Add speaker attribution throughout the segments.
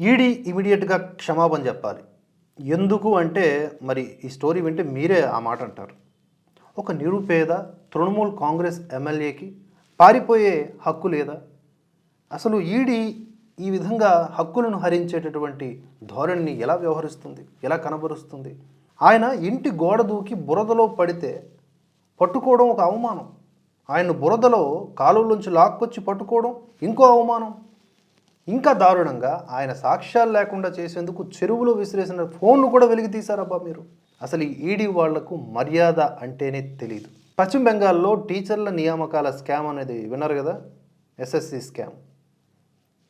Speaker 1: ED ఇమీడియట్గా క్షమాపణ చెప్పాలి. ఎందుకు అంటే మరి ఈ స్టోరీ వింటే మీరే ఆ మాట అంటారు. ఒక నిరుపేద తృణమూల్ కాంగ్రెస్ ఎమ్మెల్యేకి పారిపోయే హక్కు లేదా? అసలు ఈడీ ఈ విధంగా హక్కులను హరించేటటువంటి ధోరణిని ఎలా వ్యవహరిస్తుంది? ఎలా కనబరుస్తుంది? ఆయన ఇంటి గోడ దూకి బురదలో పడితే పట్టుకోవడం ఒక అవమానం. ఆయన బురదలో కాలువలోంచి లాక్కొచ్చి పట్టుకోవడం ఇంకో అవమానం. ఇంకా దారుణంగా ఆయన సాక్ష్యాలు లేకుండా చేసేందుకు చెరువులో విసిరేసిన ఫోన్ను కూడా వెలికి తీశారబ్బా మీరు? అసలు ఈ ఈడీ వాళ్ళకు మర్యాద అంటేనే తెలియదు పశ్చిమ బెంగాల్లో టీచర్ల నియామకాల స్కామ్ అనేది విన్నారు కదా? SSC scam.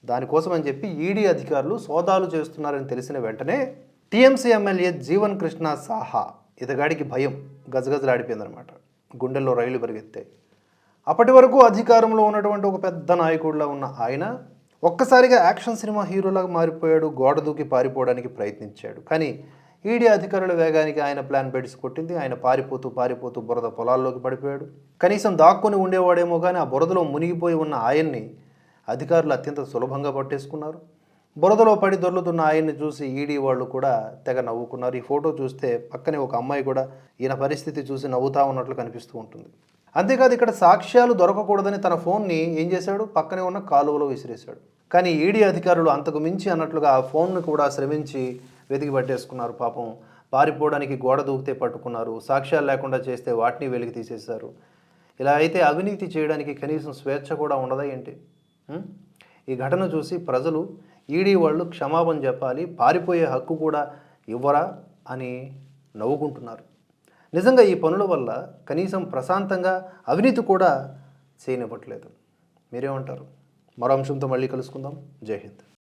Speaker 1: దానికోసం అని చెప్పి ఈడీ అధికారులు సోదాలు చేస్తున్నారని తెలిసిన వెంటనే టీఎంసీ ఎమ్మెల్యే జీవన్ కృష్ణ సాహా ఇతగాడికి భయం గజగజలాడిపోయిందనమాట గుండెల్లో రైలు పరిగెత్తాయి అప్పటి వరకు అధికారంలో ఉన్నటువంటి ఒక పెద్ద నాయకుడిలా ఉన్న ఆయన ఒక్కసారిగా యాక్షన్ సినిమా హీరోలాగా మారిపోయాడు గోడ దూకి పారిపోవడానికి ప్రయత్నించాడు. కానీ ఈడీ అధికారుల వేగానికి ఆయన ప్లాన్ బెడ్స్ కొట్టింది. ఆయన పారిపోతూ పారిపోతూ బురద పొలాల్లోకి పడిపోయాడు. కనీసం దాక్కుని ఉండేవాడేమో కానీ ఆ బురదలో మునిగిపోయి ఉన్న ఆయన్ని అధికారులు అత్యంత సులభంగా పట్టేసుకున్నారు. బురదలో పడి దొర్లుతున్న ఆయన్ని చూసి ఈడీ వాళ్ళు కూడా తెగ నవ్వుకున్నారు. ఈ ఫోటో చూస్తే పక్కనే ఒక అమ్మాయి కూడా ఈయన పరిస్థితి చూసి నవ్వుతా ఉన్నట్లు కనిపిస్తూ ఉంటుంది. అంతేకాదు ఇక్కడ సాక్ష్యాలు దొరకకూడదని తన ఫోన్ని ఏం చేశాడు? పక్కనే ఉన్న కాలువలో విసిరేశాడు. కానీ ఈడీ అధికారులు అంతకు మించి అన్నట్లుగా ఆ ఫోన్ను కూడా శ్రమించి వెతికి పట్టేసుకున్నారు. పాపం పారిపోవడానికి గోడ దూకితే పట్టుకున్నారు. సాక్ష్యాలు లేకుండా చేస్తే వాటిని వెలికి తీసేశారు. ఇలా అయితే అవినీతి చేయడానికి కనీసం స్వేచ్ఛ కూడా ఉండదా ఏంటి? ఈ ఘటన చూసి ప్రజలు ఈడీ వాళ్ళు క్షమాపణ చెప్పాలి పారిపోయే హక్కు కూడా ఇవ్వరా అని నవ్వుకుంటున్నారు. నిజంగా ఈ పనుల వల్ల కనీసం ప్రశాంతంగా అవినీతి కూడా చేయనివ్వట్లేదు. మీరేమంటారు? మరో అంశంతో మళ్ళీ కలుసుకుందాం. జై హింద్.